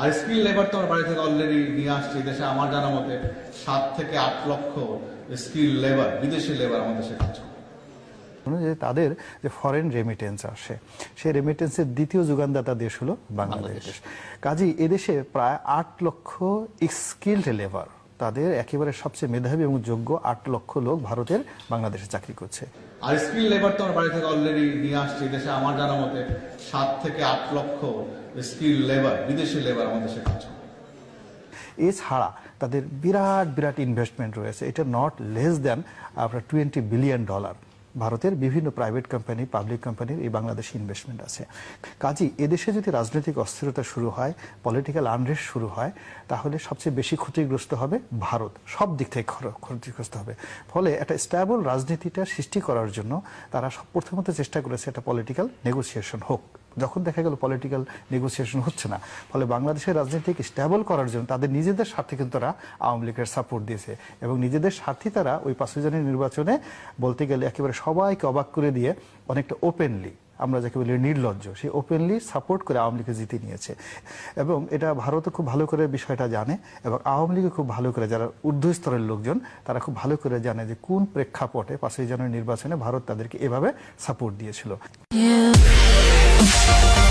আর skill labour তো আমার বাড়ি থেকে অলরেডি নিয়ে আসছে দেশে আমার জানা মতে সাত থেকে আট লক্ষ স্কিল লেবার বিদেশি লেবার আমাদের দেশে কাজ করে। যে তাদের যে ফরেন রেমিটেন্স আসে সেই রেমিটেন্সের দ্বিতীয় যোগানদাতা দেশ হলো বাংলাদেশ। কাজেই এদেশে প্রায় আট লক্ষ স্কিল্ড লেবার তাদের একেবারে সবচেয়ে মেধাবী এবং যোগ্য আট লক্ষ লোক ভারতের বাংলাদেশে চাকরি করছে। আর স্কিল লেবার তো আমার বাড়ি থেকে অলরেডি নিয়ে আসছি দেশে। আমার জানা মতে সাত থেকে আট লক্ষ স্কিল লেবার বিদেশি লেবার আমাদের দেশে কাজ এছাড়া তাদের বিরাট বিরাট ইনভেস্টমেন্ট রয়েছে। এটা নট লেস দেন আপনার টোয়েন্টি বিলিয়ন ডলার ভারতের বিভিন্ন প্রাইভেট কোম্পানি পাবলিক কোম্পানির এই বাংলাদেশ ইনভেস্টমেন্ট আছে। কাজেই এদেশে যদি রাজনৈতিক অস্থিরতা শুরু হয় পলিটিক্যাল আনরেস্ট শুরু হয়, তাহলে সবচেয়ে বেশি ক্ষতিগ্রস্ত হবে ভারত। সব দিক থেকে ক্ষতিগ্রস্ত হবে। ফলে একটা স্ট্যাবল রাজনীতিটা সৃষ্টি করার জন্য তারা প্রথমত চেষ্টা করেছে একটা পলিটিক্যাল নেগোসিয়েশন হোক। যখন দেখা গেল পলিটিক্যাল নেগোসিয়েশন হচ্ছে না, ফলে বাংলাদেশের রাজনীতিকে স্ট্যাবল করার জন্য তাদের নিজেদের স্বার্থে কিন্তু তারা আওয়ামী লীগের সাপোর্ট দিয়েছে এবং নিজেদের স্বার্থে তারা ওই পাঁচই জনের নির্বাচনে বলতে গেলে একেবারে সবাইকে অবাক করে দিয়ে অনেকটা ওপেনলি আমরা যাকে বলি নির্লজ্জ সেই ওপেনলি সাপোর্ট করে আওয়ামী লীগকে জিতে নিয়েছে। এবং এটা ভারতও খুব ভালো করে বিষয়টা জানে এবং আওয়ামী লীগও খুব ভালো করে যারা ঊর্ধ্ব স্তরের লোকজন, তারা খুব ভালো করে জানে যে কোন প্রেক্ষাপটে পাঁচই জানুয়ারি নির্বাচনে ভারত তাদেরকে এভাবে সাপোর্ট দিয়েছিল। Thank